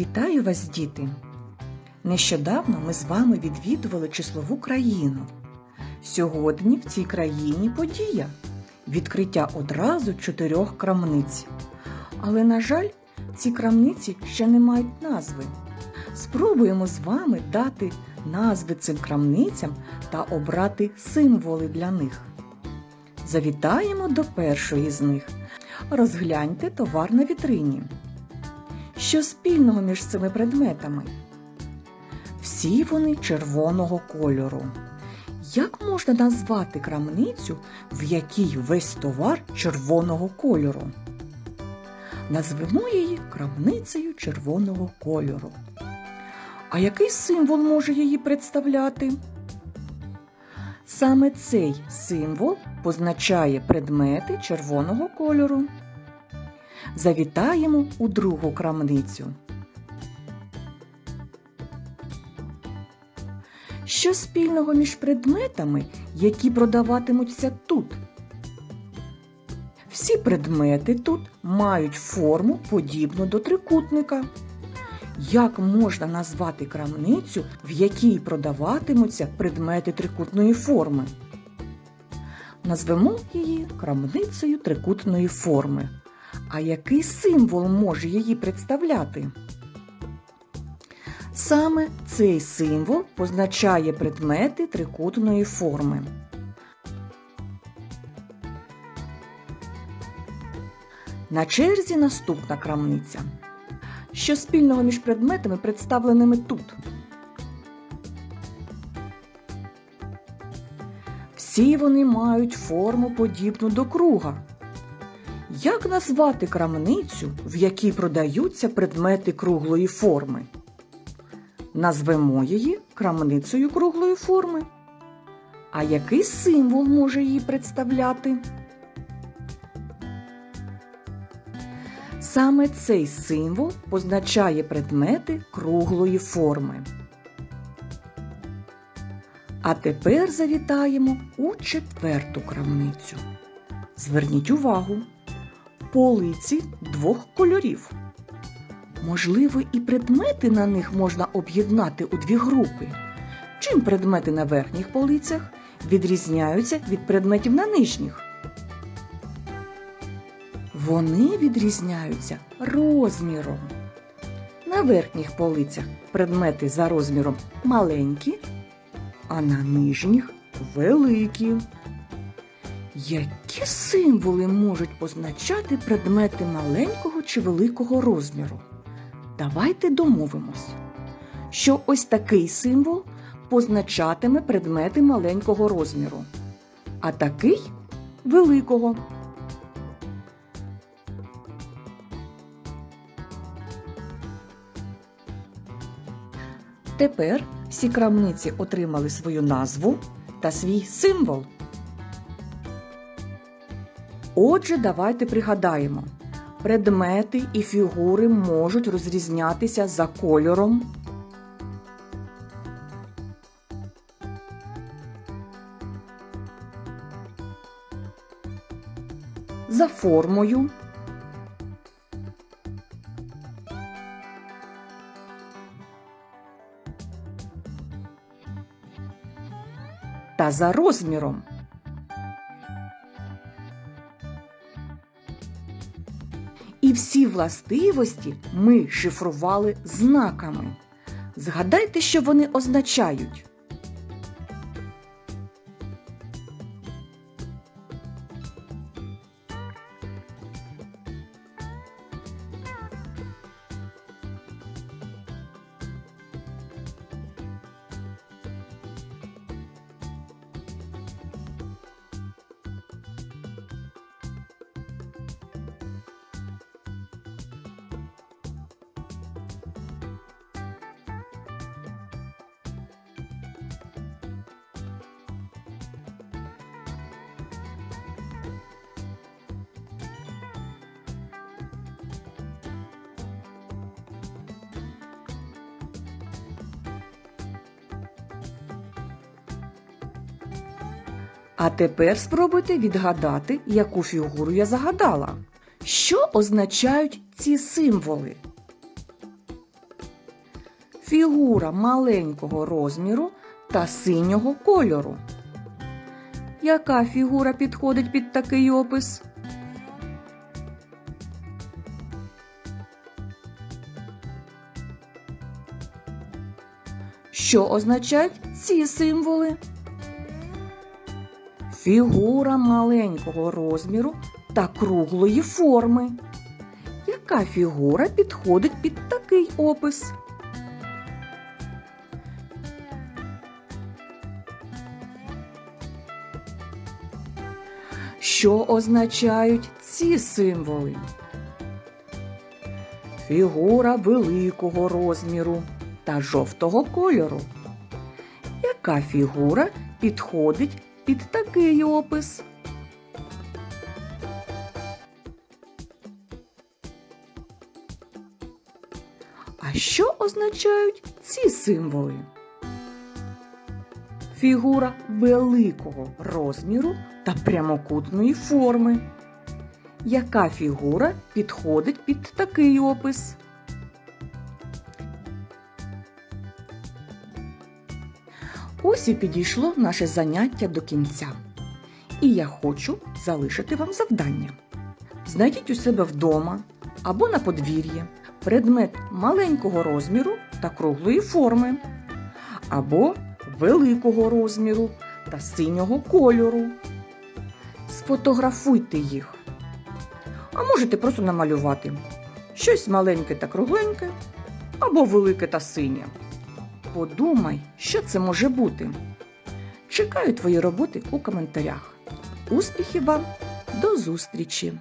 Вітаю вас, діти! Нещодавно ми з вами відвідували числову країну. Сьогодні в цій країні подія відкриття одразу чотирьох крамниць. Але, на жаль, ці крамниці ще не мають назви. Спробуємо з вами дати назви цим крамницям та обрати символи для них. Завітаємо до першої з них. Розгляньте товар на вітрині. Що спільного між цими предметами? Всі вони червоного кольору. Як можна назвати крамницю, в якій весь товар червоного кольору? Назвемо її крамницею червоного кольору. А який символ може її представляти? Саме цей символ позначає предмети червоного кольору. Завітаємо у другу крамницю. Що спільного між предметами, які продаватимуться тут? Всі предмети тут мають форму подібну до трикутника. Як можна назвати крамницю, в якій продаватимуться предмети трикутної форми? Назвемо її крамницею трикутної форми. А який символ може її представляти? Саме цей символ позначає предмети трикутної форми. На черзі наступна крамниця. Що спільного між предметами, представленими тут? Всі вони мають форму подібну до круга. Як назвати крамницю, в якій продаються предмети круглої форми? Назвемо її крамницею круглої форми. А який символ може її представляти? Саме цей символ позначає предмети круглої форми. А тепер завітаємо у четверту крамницю. Зверніть увагу, полиці двох кольорів. Можливо, і предмети на них можна об'єднати у дві групи. Чим предмети на верхніх полицях відрізняються від предметів на нижніх? Вони відрізняються розміром. На верхніх полицях предмети за розміром маленькі, а на нижніх великі. Які символи можуть позначати предмети маленького чи великого розміру? Давайте домовимось, що ось такий символ позначатиме предмети маленького розміру, а такий великого. Тепер всі крамниці отримали свою назву та свій символ. Отже, давайте пригадаємо, предмети і фігури можуть розрізнятися за кольором, за формою, та за розміром. Всі властивості ми шифрували знаками. Згадайте, що вони означають. А тепер спробуйте відгадати, яку фігуру я загадала. Що означають ці символи? Фігура маленького розміру та синього кольору. Яка фігура підходить під такий опис? Що означають ці символи? Фігура маленького розміру та круглої форми. Яка фігура підходить під такий опис? Що означають ці символи? Фігура великого розміру та жовтого кольору. Яка фігура підходить під такий опис? А що означають ці символи? Фігура великого розміру та прямокутної форми. Яка фігура підходить під такий опис? Ось і підійшло наше заняття до кінця. І я хочу залишити вам завдання. Знайдіть у себе вдома або на подвір'ї предмет маленького розміру та круглої форми, або великого розміру та синього кольору. Сфотографуйте їх. А можете просто намалювати щось маленьке та кругленьке, або велике та синє. Подумай, що це може бути. Чекаю твої роботи у коментарях. Успіхів вам! До зустрічі!